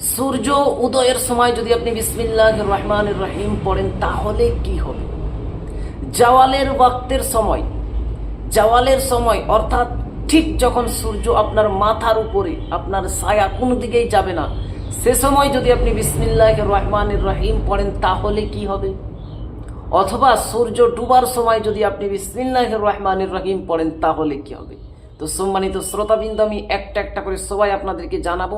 সূর্য উদয়ের সময় যদি আপনি বিসমিল্লাহ রহমান রহিম পড়েন, তাহলে কি হবে? জাওয়ালের ওয়াক্তের সময়, জাওয়ালের সময়, অর্থাৎ ঠিক যখন সূর্য আপনার মাথার উপরে, আপনার ছায়া কোনো দিকেই যাবে না, সে সময় যদি আপনি বিসমিল্লাহ রহমান রহিম পড়েন, তাহলে কি হবে? অথবা সূর্য ডুবার সময় যদি আপনি বিসমিল্লাহ রহমান রহিম পড়েন, তাহলে কি হবে? তো সম্মানিত শ্রোতাবৃন্দ, আমি একটা একটা করে সবাই আপনাদেরকে জানাব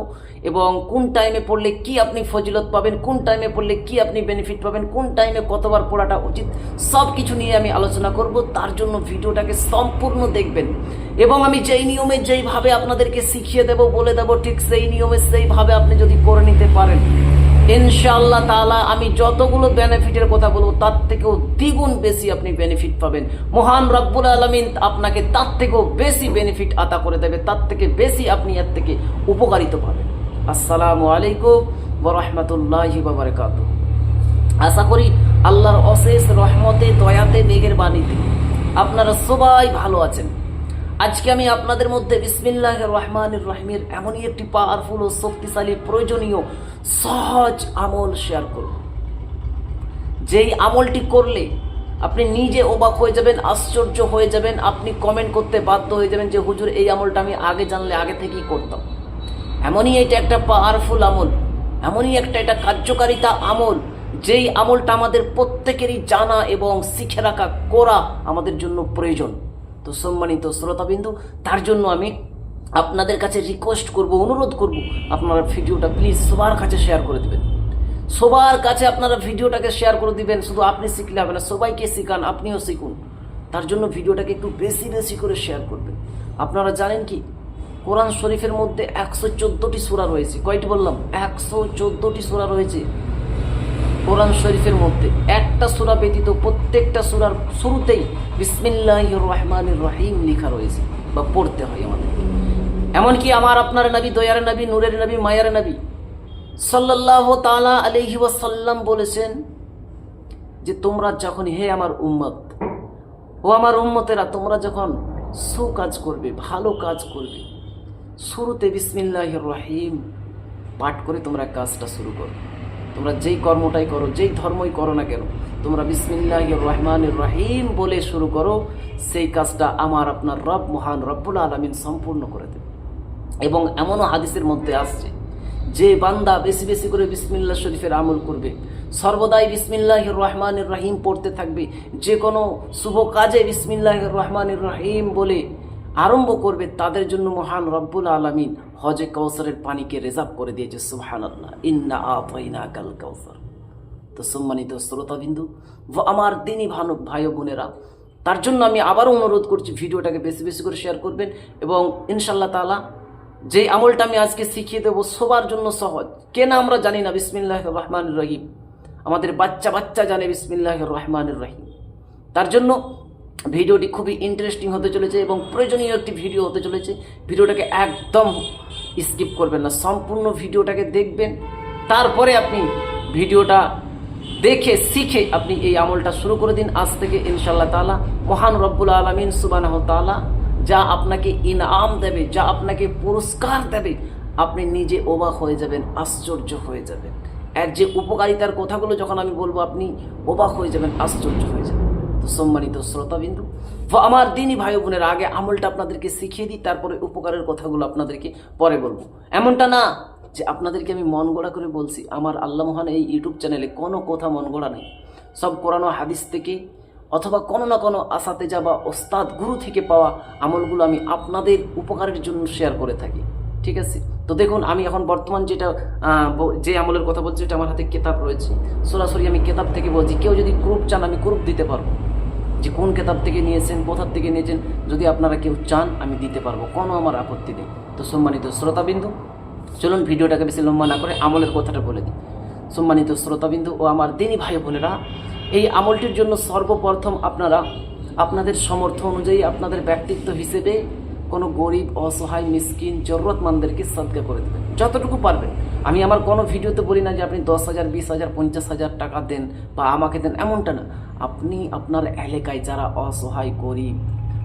এবং কোন টাইমে পড়লে কি আপনি ফজিলত পাবেন, কোন টাইমে পড়লে কি আপনি বেনিফিট পাবেন, কোন টাইমে কতবার পড়াটা উচিত সব কিছু নিয়ে আমি আলোচনা করব। তার জন্য ভিডিওটাকে সম্পূর্ণ দেখবেন। এবং আমি যেই নিয়মে যেইভাবে আপনাদেরকে শিখিয়ে দেব, বলে দেব, ঠিক সেই নিয়মে সেইভাবে আপনি যদি করে নিতে পারেন ইনশাআল্লাহ তাআলা আমি যতগুলো বেনিফিটের কথা বলব, তার থেকেও দ্বিগুণ বেশি আপনি বেনিফিট পাবেন। মহান রব্বুল আলমিন আপনাকে তার থেকেও বেশি বেনিফিট আতা করে দেবে, তার থেকে বেশি আপনি এর থেকে উপকারিত পাবেন। আসসালামু আলাইকুম ওরহমতুল্লাহি বাবরকাত আশা করি আল্লাহর অশেষ রহমতে, দয়াতে মেঘের বাণীতে আপনারা সবাই ভালো আছেন। আজকে আমি আপনাদের মধ্যে বিসমিল্লাহ রহমান রহিমের এমনই একটি পাওয়ারফুল ও শক্তিশালী, প্রয়োজনীয়, সহজ আমল শেয়ার করব। যেই আমলটি করলে আপনি নিজে অবাক হয়ে যাবেন, আশ্চর্য হয়ে যাবেন, আপনি কমেন্ট করতে বাধ্য হয়ে যাবেন যে, হুজুর, এই আমলটা আমি আগে জানলে, আগে থেকেই করতাম। এমনই এটা একটা পাওয়ারফুল আমল, এমনই একটা এটা কার্যকারিতা আমল, যেই আমলটা আমাদের প্রত্যেকেরই জানা এবং শিখে রাখা, করা আমাদের জন্য প্রয়োজন। তো সম্মানিত শ্রোতাবিন্দু, তার জন্য আমি আপনাদের কাছে রিকোয়েস্ট করব, অনুরোধ করব, আপনারা ভিডিওটা প্লিজ সবার কাছে শেয়ার করে দেবেন। সবার কাছে আপনারা ভিডিওটাকে শেয়ার করে দিবেন, শুধু আপনি শিখলে হবে না, সবাইকে শিখান, আপনিও শিখুন। তার জন্য ভিডিওটাকে একটু বেশি বেশি করে শেয়ার করবেন। আপনারা জানেন কি? কোরআন শরীফের মধ্যে একশো চোদ্দোটি সুরা রয়েছে। কয়টি বললাম? একশো চোদ্দোটি সুরা রয়েছে। কোরআন শরীফের মধ্যে একটা সুরা ব্যতীত প্রত্যেকটা সুরার শুরুতেই বিসমিল্লাহ রহমান রহিম লেখা রয়েছে বা পড়তে হয় আমাদের। এমনকি আমার আপনার নবী, দয়ার নবী, নূরের নবী, মায়ার নবী সাল্লাহ তালা আলহি ওয়াসাল্লাম বলেছেন যে তোমরা যখন, হে আমার উম্মত, ও আমার উম্মতেরা, তোমরা যখন সুকাজ করবে, ভালো কাজ করবে, শুরুতে বিসমিল্লাহ রহিম পাঠ করে তোমরা কাজটা শুরু করো তোমরা যেই কর্মটাই করো, যেই ধর্মই করো না কেন, তোমরা বিসমিল্লাহ রহমান রহিম বলে শুরু করো, সেই কাজটা আমার আপনার রব, মহান রব্বুল আলমিন সম্পূর্ণ করে দেবে। এবং এমনও হাদিসের মধ্যে আসছে, যে বান্দা বেশি বেশি করে বিসমিল্লা শরীফের আমল করবে, সর্বদাই বিসমিল্লাহ রহমান রহিম পড়তে থাকবে, যে কোনো শুভ কাজে বিসমিল্লাহ রহমান রহিম বলে আরম্ভ করবে তাদের জন্য মহান রব্বুল আলমিন। হজে কৌসরের পানিকে রিজার্ভ করে দিয়েছে সুহান আল্লাহ ইন্না আতাইনা কাল কৌসর তো সম্মানিত শ্রোতাবিন্দু আমার দিনই ভানু ভাই বোনেরা, তার জন্য আমি আবারও অনুরোধ করছি ভিডিওটাকে বেশি বেশি করে শেয়ার করবেন এবং ইনশাল্লাহ তালা যে আমলটা আমি আজকে শিখিয়ে দেবো সবার জন্য সহজ। কেন আমরা জানি না বিসমিল্লাহ রহমান রহিম। আমাদের বাচ্চা বাচ্চা জানে বিসমিল্লাহ রহমান রহিম। তার জন্য ভিডিওটি খুবই ইন্টারেস্টিং হতে চলেছে এবং প্রয়োজনীয় একটি ভিডিও হতে চলেছে। ভিডিওটাকে একদম স্কিপ করবেন না। সম্পূর্ণ ভিডিওটাকে দেখবেন। তারপরে আপনি ভিডিওটা দেখে, শিখে আপনি এই আমলটা শুরু করে দিন। আজ থেকে ইনশাল্লাহ তালা মহান রব্বুল আলমিন সুবানাহ তালা যা আপনাকে ইনাম দেবে, যা আপনাকে পুরস্কার দেবে, আপনি নিজে অবাক হয়ে যাবেন, আশ্চর্য হয়ে যাবেন। এর যে উপকারিতার কথাগুলো যখন আমি বলব, আপনি অবাক হয়ে যাবেন, আশ্চর্য হয়ে যাবেন। তো সম্মানিত শ্রোতাবিন্দু। আমার দিনই ভাই বোনের, আগে আমলটা আপনাদেরকে শিখিয়ে দিই, তারপরে উপকারের কথাগুলো আপনাদেরকে পরে বলব। এমনটা না যে আপনাদেরকে আমি মন গড়া করে বলছি, আমার আল্লাহ মহান এই ইউটিউব চ্যানেলে কোনো কথা মন গড়া নেই। সব কোরআন হাদিস থেকে অথবা কোনো না কোনো আশাতে যাওয়া ওস্তাদ গুরু থেকে পাওয়া আমলগুলো আমি আপনাদের উপকারের জন্য শেয়ার করে থাকি। ঠিক আছে? তো দেখুন, আমি এখন বর্তমান যেটা যে আমলের কথা বলছি এটা আমার হাতে কেতাব রয়েছে। সরাসরি আমি কেতাব থেকে বলছি, কেউ যদি গ্রুপ চান, আমি গ্রুপ দিতে পারব। যে কোন কেতাব থেকে নিয়েছেন কোথার থেকে নিয়েছেন, যদি আপনারা কেউ চান, আমি দিতে পারব। কোনো আমার আপত্তি নেই। তো সম্মানিত শ্রোতাবিন্দু, চলুন ভিডিওটাকে বেশি লম্বা না করে আমলের কথাটা বলে দিই। সম্মানিত শ্রোতাবিন্দু ও আমার দিনী ভাই বোনেরা, এই আমলটির জন্য সর্বপ্রথম আপনারা আপনাদের সামর্থ্য অনুযায়ী আপনাদের ব্যক্তিত্ব হিসেবে কোনো গরিব, অসহায়, মিসকিন, জরুরতমানদেরকে সদকা করে দেবেন। যতটুকু পারবেন। আমি আমার কোনো ভিডিওতে বলি না যে আপনি দশ হাজার বিশ হাজার পঞ্চাশ হাজার টাকা দেন বা আমাকে দেন, এমনটা না। আপনি আপনার এলাকায় যারা অসহায় গরিব,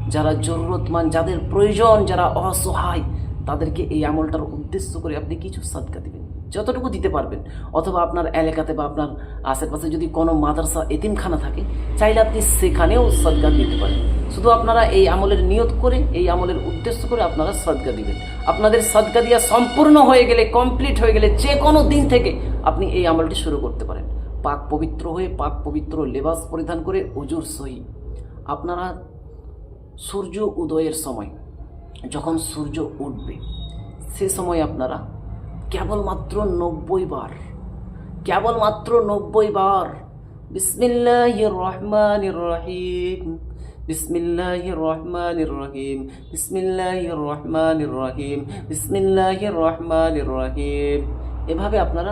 যারা জরুরতমান, যাদের প্রয়োজন, যারা অসহায়, তাদেরকে এই আমলটার উদ্দেশ্য করে আপনি কিছু সাদকা দিবেন। যতটুকু দিতে পারবেন। অথবা আপনার এলাকাতে বা আপনার আশেপাশে যদি কোনো মাদ্রাসা এতিমখানা থাকে, চাইলে আপনি সেখানেও সদকা দিতে পারেন। শুধু আপনারা এই আমলের নিয়ত করে, এই আমলের উদ্দেশ্য করে আপনারা সদকা দিবেন। আপনাদের সদকা দিয়া সম্পূর্ণ হয়ে গেলে কমপ্লিট হয়ে গেলে যে কোনো দিন থেকে আপনি এই আমলটি শুরু করতে পারেন। পাক পবিত্র হয়ে পাক পবিত্র লেবাস পরিধান করে অজুর সহি। আপনারা সূর্য উদয়ের সময়, যখন সূর্য উঠবে, সে সময় আপনারা কেবলমাত্র নব্বই বার, কেবলমাত্র নব্বই বার। বিসমিল্লাহ রহমান রহিম বিসমিল্লাহ রহমান রহিম বিসমিল্লাহ রহমান রহিম বিসমিল্লাহ রহমান রহিম। এভাবে আপনারা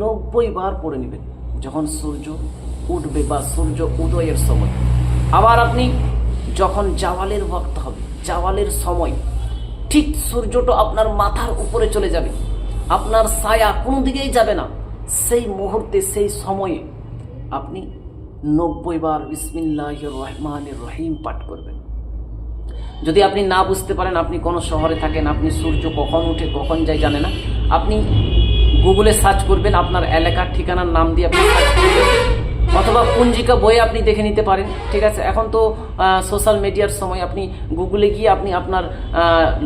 নব্বই বার পড়ে নেবেন, যখন সূর্য উঠবে বা সূর্য উদয়ের সময়। আবার আপনি যখন জাওয়ালের ওয়াক্ত হবে, জাওয়ালের সময়, ঠিক সূর্যটা আপনার মাথার উপরে চলে যাবে। আপনার ছায়া কোনো দিকেই যাবে না। সেই মুহূর্তে, সেই সময়ে আপনি নব্বই বার বিসমিল্লাহ রহমান রহিম পাঠ করবেন। যদি আপনি না বুঝতে পারেন, আপনি কোনো শহরে থাকেন, আপনি সূর্য কখন উঠে, কখন যায় জানে না, আপনি গুগলে সার্চ করবেন, আপনার এলাকার ঠিকানার নাম দিয়ে আপনি সার্চ করবেন। অথবা পঞ্জিকা বইয়ে আপনি দেখে নিতে পারেন, ঠিক আছে? এখন তো সোশ্যাল মিডিয়ার সময় আপনি গুগলে গিয়ে আপনি আপনার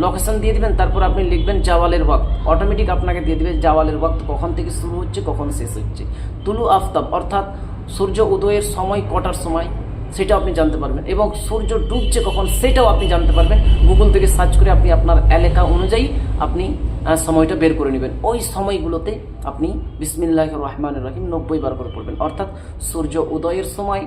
লোকেশন দিয়ে দিবেন, তারপর আপনি লিখবেন জাওয়ালের ওয়াক্ত। অটোমেটিক আপনাকে দিয়ে দিবে জাওয়ালের ওয়াক্ত, কখন থেকে শুরু হচ্ছে, কখন শেষ হচ্ছে। তুলু আফতাব, অর্থাৎ সূর্য উদয়ের সময়, কটার সময়, সেটাও আপনি জানতে পারবেন। এবং সূর্য ডুবছে কখন, সেটাও আপনি জানতে পারবেন। গুগল থেকে সার্চ করে আপনি আপনার এলাকা অনুযায়ী আপনি সময়টা বের করে নেবেন। ওই সময়গুলোতে আপনি বিসমিল্লাহ রহমান রহিম নব্বই বার করে পড়বেন। অর্থাৎ সূর্য উদয়ের সময়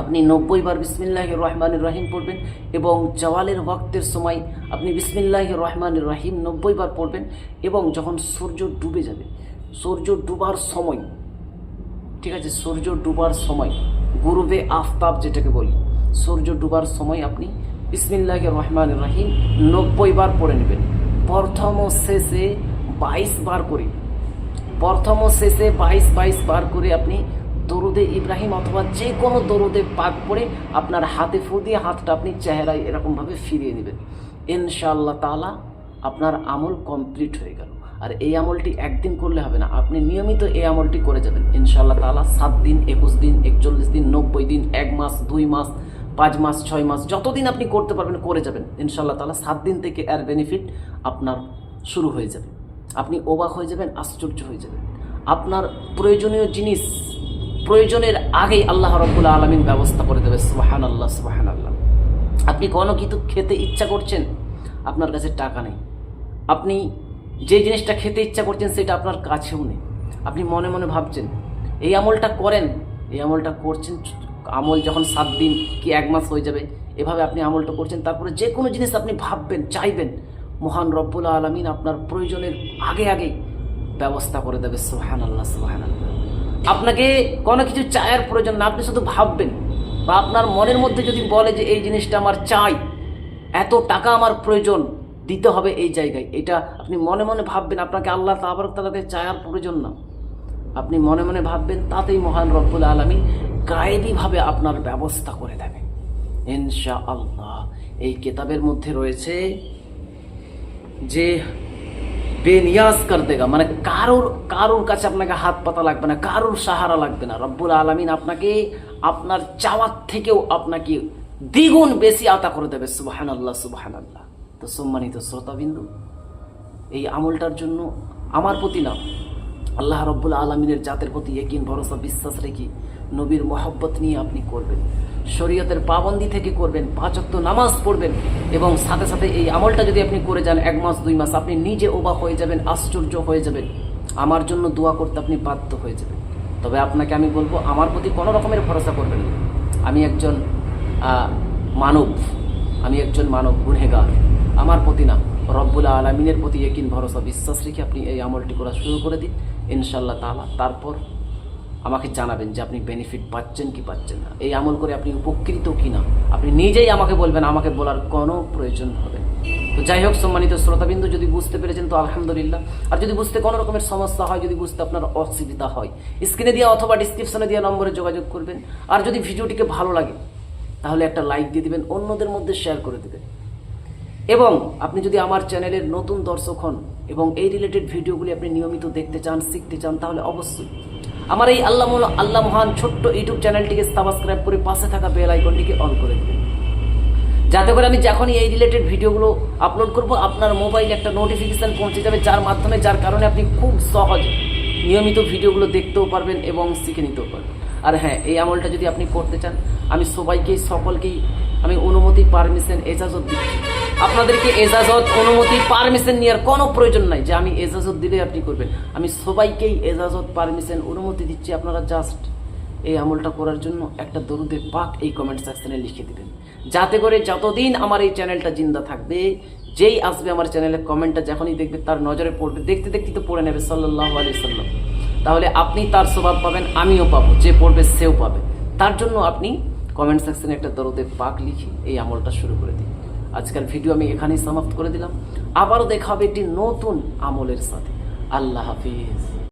আপনি নব্বই বার বিসমিল্লাহ রহমান রাহিম পড়বেন এবং জওয়ালের ওয়াক্তের সময় আপনি বিসমিল্লাহ রহমান রহিম নব্বই বার পড়বেন এবং যখন সূর্য ডুবে যাবে, সূর্য ডুবার সময়, ঠিক আছে, সূর্য ডুবার সময়, গুরুবে আফতাব যেটাকে বলি, সূর্য ডুবার সময় আপনি বিসমিল্লাহ রহমান রাহিম নব্বই বার পড়ে নেবেন। প্রথম ও শেষে বাইশ বার করে, প্রথম ও শেষে বাইশ বাইশ বার করে আপনি দরুদে ইব্রাহিম অথবা যে কোনো দরুদে পাক পড়ে আপনার হাতে ফু দিয়ে হাতটা আপনি চেহারায় এরকমভাবে ফিরিয়ে নেবেন। ইনশাআল্লাহ তাআলা আপনার আমল কমপ্লিট হয়ে গেল। আর এই আমলটি একদিন করলে হবে না, আপনি নিয়মিত এই আমলটি করে যাবেন। ইনশাআল্লাহ তাআলা সাত দিন, একুশ দিন, একচল্লিশ দিন, নব্বই দিন, এক মাস, দুই মাস পাঁচ মাস, ছয় মাস, যতদিন আপনি করতে পারবেন, করে যাবেন। ইনশাআল্লাহ তাআলা সাত দিন থেকে এর বেনিফিট আপনার শুরু হয়ে যাবে। আপনি অবাক হয়ে যাবেন, আশ্চর্য হয়ে যাবেন। আপনার প্রয়োজনীয় জিনিস, প্রয়োজনের আগেই আল্লাহ রব্বুল আলমিন ব্যবস্থা করে দেবে। সুবাহান আল্লাহ সুবাহান আল্লাহ আপনি কোনো কিছু খেতে ইচ্ছা করছেন, আপনার কাছে টাকা নেই। আপনি যে জিনিসটা খেতে ইচ্ছা করছেন, সেটা আপনার কাছেও নেই। আপনি মনে মনে ভাবছেন, এই আমলটা করেন, এই আমলটা করছেন আমল যখন সাত দিন কি এক মাস হয়ে যাবে, এভাবে আপনি আমলটা করছেন, তারপরে যে কোনো জিনিস আপনি ভাববেন, চাইবেন, মহান রব্বুল আলমিন আপনার প্রয়োজনের আগে আগে ব্যবস্থা করে দেবে সোহান আল্লাহ সোহান আল্লাহ আপনাকে কোনো কিছু চায়ের প্রয়োজন না, আপনি শুধু ভাববেন বা আপনার মনের মধ্যে যদি বলে যে এই জিনিসটা আমার চাই, এত টাকা আমার প্রয়োজন, দিতে হবে এই জায়গায়। এটা আপনি মনে মনে ভাববেন, আপনাকে আল্লাহ তাবার তালাকে চায়ার প্রয়োজন না। আপনি মনে মনে ভাববেন, তাতেই মহান রব্বুল আলমী গায়েবীভাবে আপনার ব্যবস্থা করে দেবে। ইনশা আল্লাহ এই কেতাবের মধ্যে রয়েছে যে বেনিয়াজ কর দেগা মানে কারোর কারোর কাছে আপনাকে হাত পাতা লাগবে না, কারোর সাহারা লাগবে না। রব্বুল আলমিন আপনাকে, আপনার চাওয়ার থেকেও আপনাকে দ্বিগুণ বেশি আতা করে দেবে। সুবাহান আল্লাহ সুবাহান আল্লাহ তো সম্মানিত শ্রোতাবিন্দু, এই আমলটার জন্য আমার প্রতি না, আল্লাহ রব্বুল আলমিনের জাতের প্রতি একিন ভরসা, বিশ্বাস রেখে নবীর মহব্বত নিয়ে আপনি করবেন। শরীয়তের পাবন্দি থেকে করবেন পাঁচক্ত নামাজ পড়বেন এবং সাথে সাথে এই আমলটা যদি আপনি করে যান এক মাস, দুই মাস, আপনি নিজে ওবা হয়ে যাবেন, আশ্চর্য হয়ে যাবেন। আমার জন্য দোয়া করতে আপনি বাধ্য হয়ে যাবেন। তবে আপনাকে আমি বলব, আমার প্রতি কোনো রকমের ভরসা করবেন না। আমি একজন মানব, আমি একজন মানব গুনেগার আমার প্রতি না, রব্বুল আলমিনের প্রতি একিন ভরসা, বিশ্বাস রেখে আপনি এই আমলটি করা শুরু করে দিন। ইনশাল্লাহ তালা তারপর আমাকে জানাবেন যে আপনি বেনিফিট পাচ্ছেন কি পাচ্ছেন না। এই আমল করে আপনি উপকৃত কি না? আপনি নিজেই আমাকে বলবেন, আমাকে বলার কোনো প্রয়োজন হবে। তো যাই হোক, সম্মানিত শ্রোতাবিন্দু, যদি বুঝতে পেরেছেন, তো আলহামদুলিল্লাহ। আর যদি বুঝতে কোনো রকমের সমস্যা হয়, যদি বুঝতে আপনার অসুবিধা হয় স্ক্রিনে দেওয়া অথবা ডিসক্রিপশনে দেওয়া নম্বরে যোগাযোগ করবেন। আর যদি ভিডিওটিকে ভালো লাগে, তাহলে একটা লাইক দিয়ে দিবেন, অন্যদের মধ্যে শেয়ার করে দেবেন। এবং আপনি যদি আমার চ্যানেলের নতুন দর্শক হন এবং এই রিলেটেড ভিডিওগুলি আপনি নিয়মিত দেখতে চান, শিখতে চান, তাহলে অবশ্যই আমার এই আল্লাহ আল্লাহ মহান ছোট্ট ইউটিউব চ্যানেলটিকে সাবস্ক্রাইব করে পাশে থাকা বেল আইকনটিকে অন করে দেবেন। যাতে করে আমি যখনই এই রিলেটেড ভিডিওগুলো আপলোড করব, আপনার মোবাইলে একটা নোটিফিকেশান পৌঁছে যাবে, যার মাধ্যমে, যার কারণে আপনি খুব সহজে নিয়মিত ভিডিওগুলো দেখতেও পারবেন এবং শিখে নিতেও পারবেন। আর হ্যাঁ এই আমলটা যদি আপনি করতে চান, আমি সবাইকেই, সকলকেই আমি অনুমতি পারমিশন এজাজত দিচ্ছি। আপনাদেরকে এজাজত, অনুমতি পারমিশন নেওয়ার কোনো প্রয়োজন নাই। যে আমি এজাজত দিলে আপনি করবেন। আমি সবাইকেই এজাজত পারমিশন অনুমতি দিচ্ছি। আপনারা জাস্ট এই আমলটা করার জন্য একটা দরুদে পাক এই কমেন্ট সেকশনে লিখে দিবেন। যাতে করে যতদিন আমার এই চ্যানেলটা জিন্দা থাকবে, যেই আসবে আমার চ্যানেলে কমেন্টটা যখনই দেখবে, তার নজরে পড়বে। দেখতে দেখতে তো পড়ে নেবে সাল্লাহ আলি সাল্লাম। তাহলে আপনি তার স্বভাব পাবেন, আমিও পাবো। যে পড়বে, সেও পাবে। তার জন্য আপনি কমেন্ট সেকশনে একটা দরুদে পাক লিখে এই আমলটা শুরু করে দিন। আজকের ভিডিও আমি এখানেই সমাপ্ত করে দিলাম। আবারও দেখা হবে একটি নতুন আমলের সাথে। আল্লাহ হাফিজ।